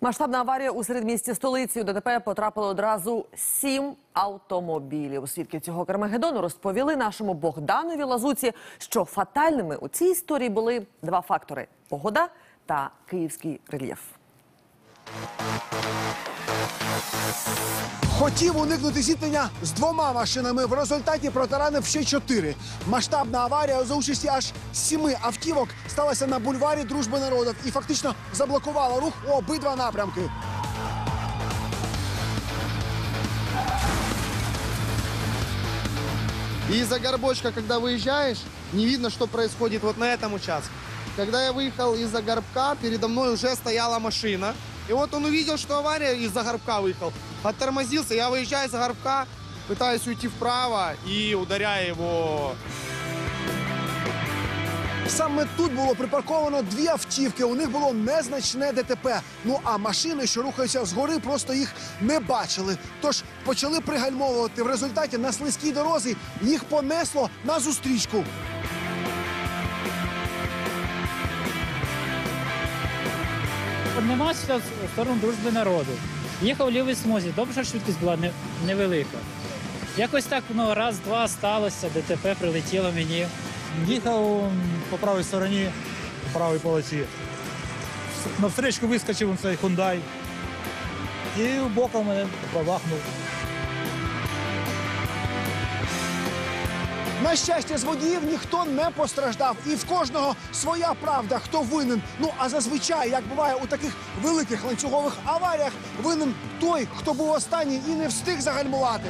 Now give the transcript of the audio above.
Масштабна аварія у середмісті столиці. У ДТП потрапило одразу сім автомобілів. Свідки цього Кармагеддону розповіли нашому Богданові Лазуці, що фатальними у цій історії були два фактори: погода та київський рельєф. Хотів уникнути зіткнення з двома машинами. В результаті протаранив ще чотири. Масштабна аварія за участі аж сіми автівок сталася на бульварі Дружби народів і фактично заблокувала рух у обидва напрямки. И из-за горбочка, когда выезжаешь, не видно, что происходит вот на этом участке. Когда я выехал из-за горбка, передо мной уже стояла машина. И вот он увидел, что авария, из-за горбка выехал. Оттормозился, я выезжаю из-за горбка, пытаюсь уйти вправо и ударяю его Саме тут було припарковано дві автівки. У них було незначне ДТП. Ну а машини, що рухаються згори, просто їх не бачили. Тож почали пригальмовувати. В результаті на слизькій дорозі їх понесло на зустрічку. Піднімався в сторону дружби народу. Їхав лівий смузі. Добре, що швидкість була невелика. Якось так ну, раз-два сталося, ДТП прилетіло мені. Їхав по правій стороні, по правій полосі. На встречку вискочив цей хундай. І боком мене побахнув. На щастя, з водіїв ніхто не постраждав, і в кожного своя правда, хто винен. Ну а зазвичай, як буває у таких великих ланцюгових аваріях, винен той, хто був останній і не встиг загальмувати.